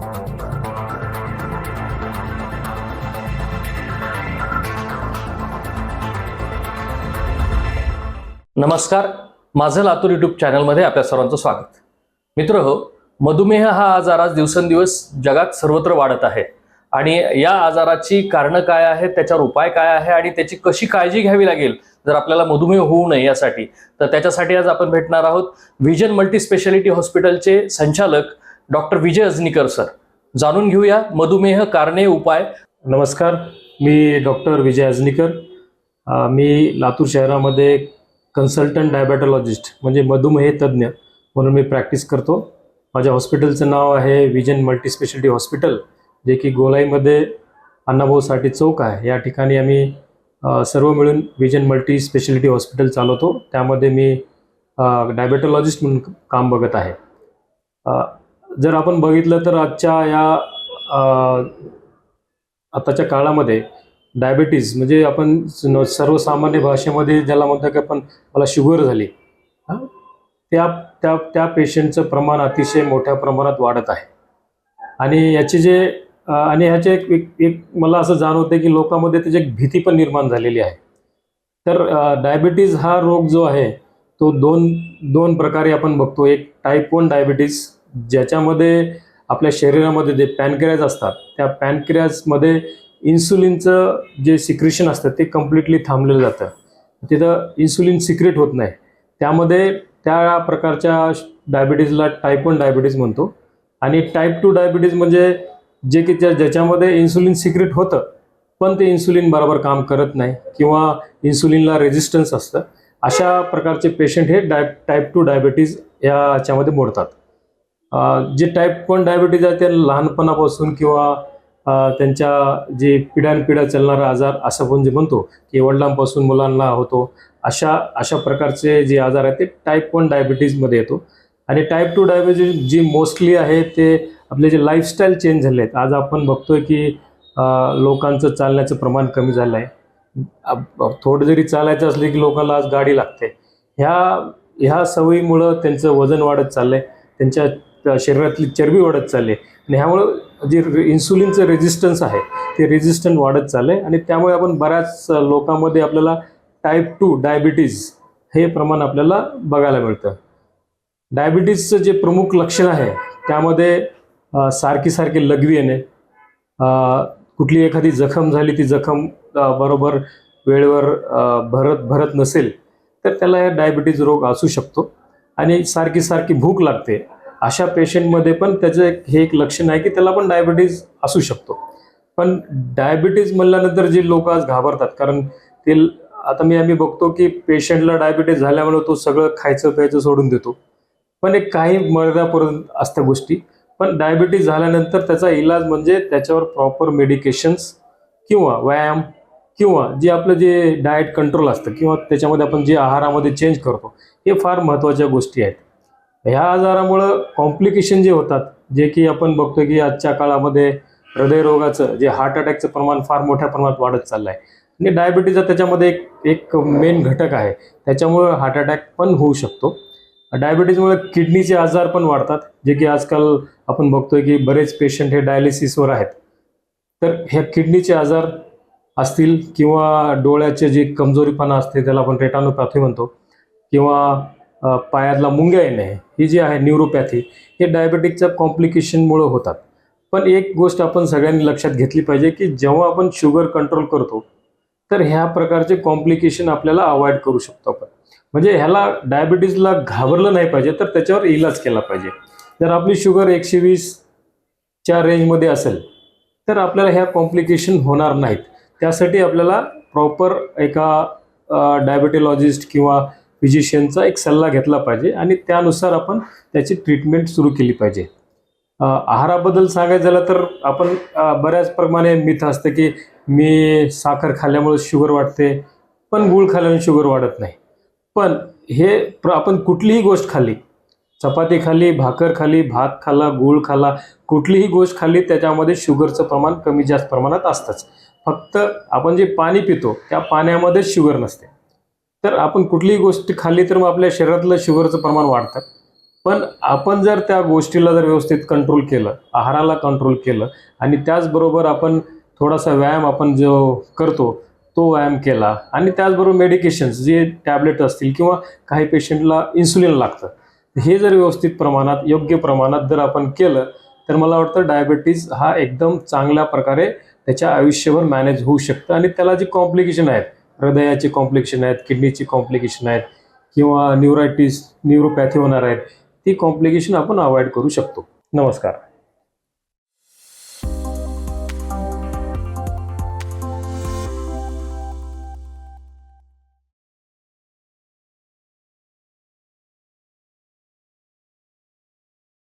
नमस्कार. माझं लातूर युट्यूब चॅनलमध्ये आपल्या सर्वांचं स्वागत. मित्र हो मधुमेह हा आजार आज दिवसेंदिवस जगात सर्वत्र वाढत आहे. आणि या आजाराची कारणं काय आहेत त्याच्यावर उपाय काय आहे आणि त्याची कशी काळजी घ्यावी लागेल जर आपल्याला मधुमेह होऊ नये यासाठी तर त्याच्यासाठी आज आपण भेटणार आहोत. व्हिजन मल्टी स्पेशालिटी हॉस्पिटलचे संचालक डॉक्टर विजय अजनीकर सर. जाणून घेऊया मधुमेह कारणे उपाय. नमस्कार मी डॉक्टर विजय अजनीकर. मी लातूर शहरामध्ये कन्सल्टंट डायबॅटॉलॉजिस्ट म्हणजे मधुमेह तज्ज्ञ म्हणून मी प्रॅक्टिस करतो. माझ्या हॉस्पिटलचं नाव आहे विजन मल्टीस्पेशालिटी हॉस्पिटल जे की गोलाईमध्ये अण्णाभाऊ साठे चौक आहे. या ठिकाणी आम्ही सर्व मिळून विजन मल्टी स्पेशालिटी हॉस्पिटल चालवतो. त्यामध्ये मी डायबेटॉलॉजिस्ट म्हणून काम बघत आहे. जर आपण बघितलं तर आजच्या या आताच्या काळामध्ये डायबिटीज म्हणजे आपण स- सर्वसामान्य भाषेमध्ये ज्याला म्हणतो की आपण मला शुगर झाली. त्या त्या त्या पेशंटचं प्रमाण अतिशय मोठ्या प्रमाणात वाढत आहे. आणि याचे जे आणि ह्याचे एक एक एक मला असं जाणवतं की लोकांमध्ये त्याची एक भीती पण निर्माण झालेली आहे. तर डायबिटीज हा रोग जो आहे तो दोन दोन प्रकारे आपण बघतो. एक टाईप वन डायबिटीज ज्याच्यामध्ये आपल्या शरीरामध्ये जे पॅनक्रियाज असतात त्या पॅनक्रियाजमध्ये इन्सुलिनचं जे सिक्रेशन असतं ते कम्प्लिटली थांबलेलं जातं. तिथं इन्सुलिन सिक्रेट होत नाही. त्यामध्ये त्या प्रकारच्या डायबिटीजला टाईप वन डायबिटीज म्हणतो. आणि टाईप टू डायबिटीज म्हणजे जे की त्या ज्याच्यामध्ये इन्सुलिन सिक्रेट होतं पण ते इन्सुलिन बरोबर काम करत नाही किंवा इन्सुलिनला रेजिस्टन्स असतं. अशा प्रकारचे पेशंट हे डाय टाईप टू डायबिटीज याच्यामध्ये मोडतात. जे टाईप वन डायबिटीज आहे ते लहानपणापासून किंवा त्यांच्या जे पिढ्यानपिढ्या चालणारा आजार असं आपण जे म्हणतो की वडिलांपासून मुलांना होतो अशा अशा प्रकारचे जे आजार आहेत ते टाईप वन डायबिटीजमध्ये येतो. आणि टाईप टू डायबिटीज जी मोस्टली आहे ते आपले जे लाईफस्टाईल चेंज झाले आहेत. आज आपण बघतोय की लोकांचं चालण्याचं प्रमाण कमी झालं आहे थोडं जरी चालायचं असलं की लोकांना आज गाडी लागते. ह्या ह्या सवयीमुळं त्यांचं वजन वाढत चाललं आहे त्यांच्या शरीरातली चरबी वाढत चालली आहे. आणि ह्यामुळं जे इन्सुलिनचं रेजिस्टन्स आहे ते रेजिस्टंट वाढत चाललं आहे आणि त्यामुळे आपण बऱ्याच लोकांमध्ये आपल्याला टाईप टू डायबिटीज हे प्रमाण आपल्याला बघायला मिळतं. डायबिटीजचं जे प्रमुख लक्षण आहे त्यामध्ये सारखी सारखी लघवी येणे कुठली एखादी जखम झाली ती जखम बरोबर वेळेवर भरत भरत नसेल तर त्याला हे डायबिटीज रोग असू शकतो. आणि सारखी सारखी भूक लागते. अशा पेशंटमध्ये पण त्याचं एक हे एक लक्षण आहे की त्याला पण डायबिटीज असू शकतो. पण डायबिटीज म्हणल्यानंतर जे लोक आज घाबरतात कारण ते आता मी आम्ही बघतो की पेशंटला डायबिटीज झाल्यामुळे तो सगळं खायचं प्यायचं सोडून देतो. पण एक काही मर्यादापर्यंत असत्या गोष्टी. पण डायबिटीज झाल्यानंतर त्याचा इलाज म्हणजे त्याच्यावर प्रॉपर मेडिकेशन्स किंवा व्यायाम किंवा जे आपलं जे डाएट कंट्रोल असतं किंवा त्याच्यामध्ये आपण जे आहारामध्ये चेंज करतो हे फार महत्त्वाच्या गोष्टी आहेत. ह्या आजारामुळं कॉम्प्लिकेशन जे होतात जे की आपण बघतो की आजच्या काळामध्ये हृदयरोगाचं जे हार्ट अटॅकचं प्रमाण फार मोठ्या प्रमाणात वाढत चाललं आहे आणि डायबिटीज हा त्याच्यामध्ये एक एक मेन घटक आहे. त्याच्यामुळं हार्ट अटॅक पण होऊ शकतो. डायबिटीजमुळे किडनीचे आजार पण वाढतात जे की आजकाल आपण बघतोय की बरेच पेशंट हे डायलिसिसवर आहेत. तर ह्या किडनीचे आजार असतील किंवा डोळ्याचे जे कमजोरीपणा असते त्याला आपण रेटानोपॅथी म्हणतो किंवा पायातला मुंग्या येणे ही जी आहे न्यूरोपॅथी हे डायबेटिकच्या कॉम्प्लिकेशनमुळं होतात. पण एक गोष्ट आपण सगळ्यांनी लक्षात घेतली पाहिजे की जेव्हा आपण शुगर कंट्रोल करतो तर ह्या प्रकारचे कॉम्प्लिकेशन आपल्याला अवॉइड करू शकतो आपण. म्हणजे ह्याला डायबिटीजला घाबरलं नाही पाहिजे तर त्याच्यावर इलाज केला पाहिजे. जर आपली शुगर एकशे वीसच्या रेंजमध्ये असेल तर आपल्याला ह्या कॉम्प्लिकेशन होणार नाहीत. त्यासाठी आपल्याला प्रॉपर एका डायबिटॉलॉजिस्ट किंवा फिजिशियनचा एक सल्ला घेतला पाहिजे आणि त्यानुसार आपण त्याची ट्रीटमेंट सुरू केली पाहिजे. आहाराबद्दल सांगायचं झालं तर आपण बऱ्याच प्रमाणे मिथ असतं की मी साखर खाल्ल्यामुळे शुगर वाढते पण गूळ खाल्ल्याने शुगर वाढत नाही. पण हे प्र आपण कुठलीही गोष्ट खाल्ली चपाती खाली भाकर खाली भात खाल्ला गूळ खाला कुठलीही गोष्ट खाल्ली त्याच्यामध्ये शुगरचं प्रमाण कमी जास्त प्रमाणात असतंच. फक्त आपण जे पाणी पितो त्या पाण्यामध्येच शुगर नसते. तर आपण कुठलीही गोष्ट खाल्ली तर मग आपल्या शरीरातलं शुगरचं प्रमाण वाढतं. पण आपण जर त्या गोष्टीला जर व्यवस्थित कंट्रोल केलं आहाराला कंट्रोल केलं आणि त्याचबरोबर आपण थोडासा व्यायाम आपण जो करतो तो व्यायाम केला आणि त्याचबरोबर मेडिकेशन्स जे टॅबलेट असतील किंवा काही पेशंटला इन्सुलिन लागतं हे जर व्यवस्थित प्रमाणात योग्य प्रमाणात जर आपण केलं तर मला वाटतं डायबेटीज हा एकदम चांगल्या प्रकारे त्याच्या आयुष्यभर मॅनेज होऊ शकतं आणि त्याला जी कॉम्प्लिकेशन आहेत हृदयाचे कॉम्प्लिकेशन आहेत किडनीची कॉम्प्लिकेशन आहेत किंवा न्यूरायटिस न्यूरोपॅथी होणार आहेत ती कॉम्प्लिकेशन आपण अवॉइड करू शकतो. नमस्कार.